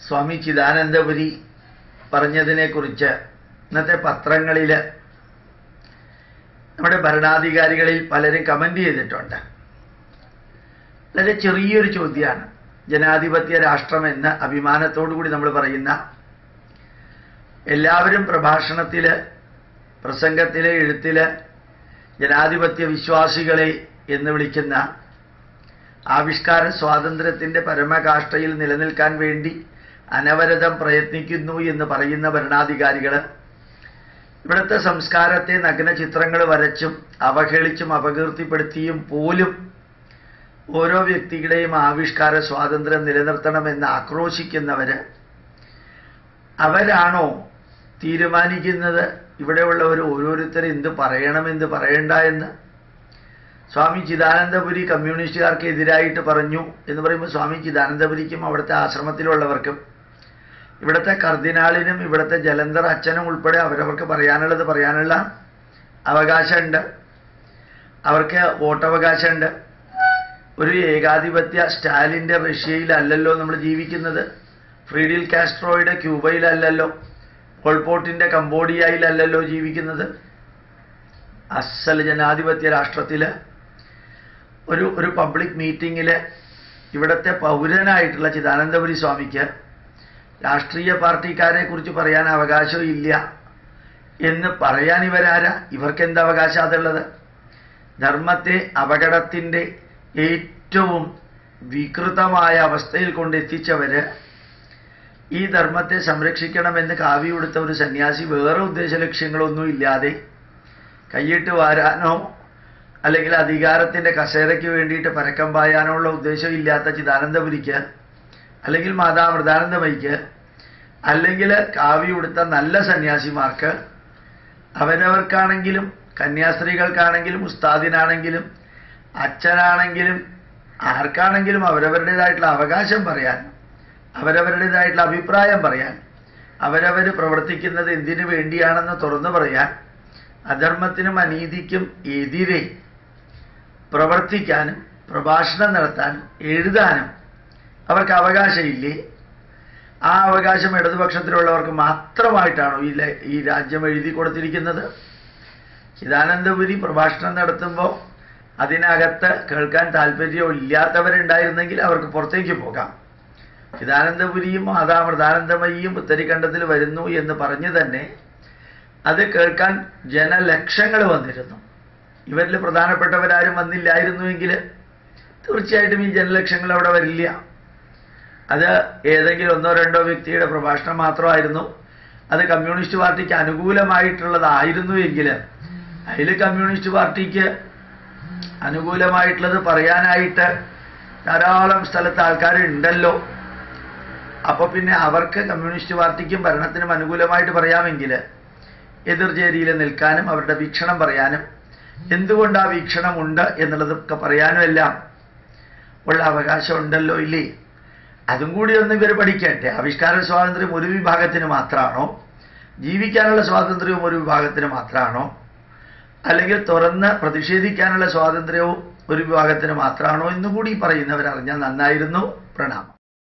സ്വാമി ചിദാനന്ദപുരി പറഞ്ഞതിനെക്കുറിച്ച് ഇന്നത്തെ പത്രങ്ങളിൽ നമ്മുടെ ഭരണാധികാരികളിൽ പലരും കമന്റ് ചെയ്തിട്ടുണ്ട്. വളരെ ചെറിയൊരു ചോദ്യമാണ്. ജനാധിപത്യ രാഷ്ട്രമെന്ന് അഭിമാനത്തോടു കൂടി നമ്മൾ പറയുന്ന എല്ലാവരും പ്രഭാഷണത്തിൽ പ്രസംഗത്തിൽ എഴുത്തിൽ ജനാധിപത്യ വിശ്വാസികളെ എന്ന് വിളിക്കുന്ന ആവിഷ്കാര സ്വാതന്ത്ര്യത്തിന്റെ പരമകാഷ്ഠയിൽ നിലനിൽക്കാൻ വേണ്ടി അനവരതം പ്രയത്നിക്കുന്നു എന്ന് പറയുന്ന ഭരണാധികാരികൾ ഇവിടുത്തെ സംസ്കാരത്തെ നഗ്ന ചിത്രങ്ങൾ വരച്ചും അവഹേളിച്ചും അപകീർത്തിപ്പെടുത്തിയും പോലും ഓരോ വ്യക്തിയുടെയും ആവിഷ്കാര സ്വാതന്ത്ര്യം നിലനിർത്തണമെന്ന് ആക്രോശിക്കുന്നവർ അവരാണോ തീരുമാനിക്കുന്നത്? ഇവിടെയുള്ളവർ ഓരോരുത്തരും എന്ത് പറയണം എന്ത് പറയണ്ട എന്ന് സ്വാമി ചിദാനന്ദപുരി കമ്മ്യൂണിസ്റ്റുകാർക്ക് എതിരായിട്ട് പറഞ്ഞു എന്ന് പറയുമ്പോൾ സ്വാമി ചിദാനന്ദപുരിക്കും അവിടുത്തെ ആശ്രമത്തിലുള്ളവർക്കും ഇവിടുത്തെ കർദിനാളിനും ഇവിടുത്തെ ജലന്ധർ അച്ഛനും ഉൾപ്പെടെ അവരവർക്ക് പറയാനുള്ളത് പറയാനുള്ള അവകാശമുണ്ട്. അവർക്ക് വോട്ടവകാശമുണ്ട്. ഒരു ഏകാധിപത്യ സ്റ്റാലിന്റെ റഷ്യയിലല്ലല്ലോ നമ്മൾ ജീവിക്കുന്നത്. ഫ്രീഡിൽ കാസ്ട്രോയുടെ ക്യൂബയിലല്ലല്ലോ. പോൾപോട്ടിന്റെ കംബോഡിയയിലല്ലല്ലോ ജീവിക്കുന്നത്. അസൽ ജനാധിപത്യ രാഷ്ട്രത്തിൽ ഒരു ഒരു പബ്ലിക് മീറ്റിങ്ങിൽ ഇവിടുത്തെ പൗരനായിട്ടുള്ള ചിദാനന്ദപുരി സ്വാമിക്ക് രാഷ്ട്രീയ പാർട്ടിക്കാരെ കുറിച്ച് പറയാൻ അവകാശം ഇല്ല എന്ന് പറയാൻ ഇവരാരാ? ഇവർക്ക് എന്ത് അവകാശം അതുള്ളത് ധർമ്മത്തെ അപകടത്തിന്റെ ഏറ്റവും വികൃതമായ അവസ്ഥയിൽ കൊണ്ടെത്തിച്ചവര് ഈ ധർമ്മത്തെ സംരക്ഷിക്കണമെന്ന് കാവി കൊടുത്ത ഒരു സന്യാസി വേറെ ഉദ്ദേശ ലക്ഷ്യങ്ങളൊന്നും ഇല്ലാതെ കൈയിട്ട് വാരാനോ അല്ലെങ്കിൽ അധികാരത്തിന്റെ കസേരയ്ക്ക് വേണ്ടിയിട്ട് പരക്കം പായാനോ ഉള്ള ഉദ്ദേശം ഇല്ലാത്ത ചിദാനന്ദപുരിക്ക് അല്ലെങ്കിൽ മാതാ മൃദാനന്ദമയ്ക്ക് അല്ലെങ്കിൽ കാവി ഉടുത്ത നല്ല സന്യാസിമാർക്ക് അവരവർക്കാണെങ്കിലും കന്യാസ്ത്രീകൾക്കാണെങ്കിലും ഉസ്താദിനാണെങ്കിലും അച്ഛനാണെങ്കിലും ആർക്കാണെങ്കിലും അവരവരുടേതായിട്ടുള്ള അവകാശം പറയാൻ അവരവരുടേതായിട്ടുള്ള അഭിപ്രായം പറയാൻ അവരവർ പ്രവർത്തിക്കുന്നത് എന്തിനു വേണ്ടിയാണെന്ന് തുറന്നു പറയാൻ അധർമ്മത്തിനും അനീതിക്കും എതിരെ പ്രവർത്തിക്കാനും പ്രഭാഷണം നടത്താനും എഴുതാനും അവർക്ക് അവകാശമില്ലേ? ആ അവകാശം ഇടതുപക്ഷത്തിലുള്ളവർക്ക് മാത്രമായിട്ടാണോ ഈ ഈ രാജ്യം എഴുതി കൊടുത്തിരിക്കുന്നത്? ചിദാനന്ദപുരി പ്രഭാഷണം നടത്തുമ്പോൾ അതിനകത്ത് കേൾക്കാൻ താല്പര്യം ഇല്ലാത്തവരുണ്ടായിരുന്നെങ്കിൽ അവർക്ക് പുറത്തേക്ക് പോകാം. ചിദാനന്ദപുരിയും മാതാ മൃദാനന്ദമയിയും ഉത്തരിഖണ്ഡത്തിൽ വരുന്നു എന്ന് പറഞ്ഞു തന്നെ അത് കേൾക്കാൻ ജനലക്ഷങ്ങൾ വന്നിരുന്നു. ഇവരിൽ പ്രധാനപ്പെട്ടവരാരും വന്നില്ലായിരുന്നുവെങ്കിൽ തീർച്ചയായിട്ടും ഈ ജനലക്ഷങ്ങൾ അവിടെ വരില്ല. അത് ഏതെങ്കിലും ഒന്നോ രണ്ടോ വ്യക്തിയുടെ പ്രഭാഷണം മാത്രമായിരുന്നു. അത് കമ്മ്യൂണിസ്റ്റ് പാർട്ടിക്ക് അനുകൂലമായിട്ടുള്ളതായിരുന്നു എങ്കിൽ അതിൽ കമ്മ്യൂണിസ്റ്റ് പാർട്ടിക്ക് അനുകൂലമായിട്ടുള്ളത് പറയാനായിട്ട് ധാരാളം സ്ഥലത്ത് ആൾക്കാരുണ്ടല്ലോ. അപ്പോൾ പിന്നെ അവർക്ക് കമ്മ്യൂണിസ്റ്റ് പാർട്ടിക്കും ഭരണത്തിനും അനുകൂലമായിട്ട് പറയാമെങ്കിൽ എതിർചേരിയിൽ നിൽക്കാനും അവരുടെ വീക്ഷണം പറയാനും എന്തുകൊണ്ട് ആ വീക്ഷണമുണ്ട് എന്നുള്ളതൊക്കെ പറയാനും എല്ലാം ഉള്ള അവകാശം ഉണ്ടല്ലോ ഇല്ലേ? അതും കൂടി ഒന്ന് ഇവർ പഠിക്കട്ടെ. ആവിഷ്കാര സ്വാതന്ത്ര്യം ഒരു വിഭാഗത്തിന് മാത്രമാണോ ജീവിക്കാനുള്ള സ്വാതന്ത്ര്യവും ഒരു വിഭാഗത്തിന് മാത്രമാണോ അല്ലെങ്കിൽ തുറന്ന് പ്രതിഷേധിക്കാനുള്ള സ്വാതന്ത്ര്യവും ഒരു വിഭാഗത്തിന് മാത്രമാണോ എന്നുകൂടി പറയുന്നവരറിഞ്ഞാൽ നന്നായിരുന്നു. പ്രണാമം.